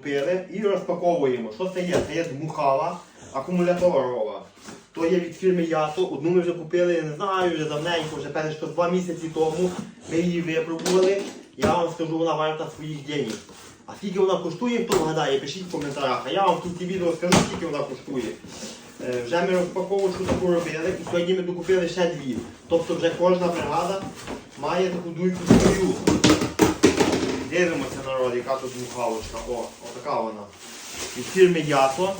купили і розпаковуємо. Що це є? Це є дмухала акумуляторова. То є від фірми Ято. Одну ми вже купили, я не знаю, вже давненько, вже певне, що два місяці тому. Ми її випробували. Я вам скажу, вона варта своїх денег. А скільки вона коштує, хто вгадає, пишіть в коментарях. А я вам в кінці відео скажу, скільки вона коштує. Е, Вже ми розпаковочку таку робили і сьогодні ми докупили ще дві. Тобто вже кожна бригада має таку дуйку свою. Дивимося народ, яка тут мухалочка. О, отака вона. Від фірми Ято.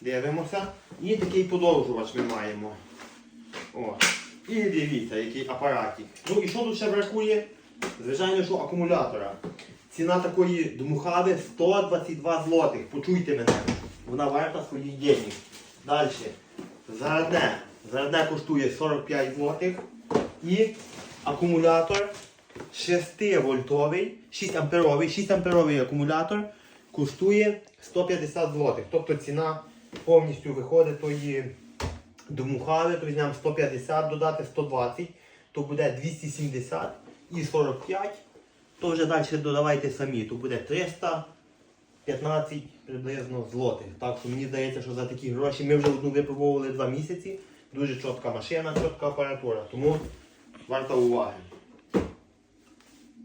Дивимося. І такий подовжувач ми маємо. О. І дивіться, який апаратик. Ну і що тут ще бракує? Звичайно, що акумулятора. Ціна такої дмухави 122 злотих. Почуйте мене. Вона варта своїх денег. Далі. Зарядне. Зарядне коштує 45 злотих. І акумулятор 6 вольтовий, 6 амперовий, 6 амперовий акумулятор коштує 150 злотих. Тобто ціна повністю виходить тої дмухави, то візьмемо 150, додати 120, то буде 270 і 45. То вже далі додавайте самі, то буде 315 приблизно злотих. Так що мені здається, що за такі гроші ми вже одну випробовували 2 місяці. Дуже чітка машина, чітка апаратура. Тому варта уваги.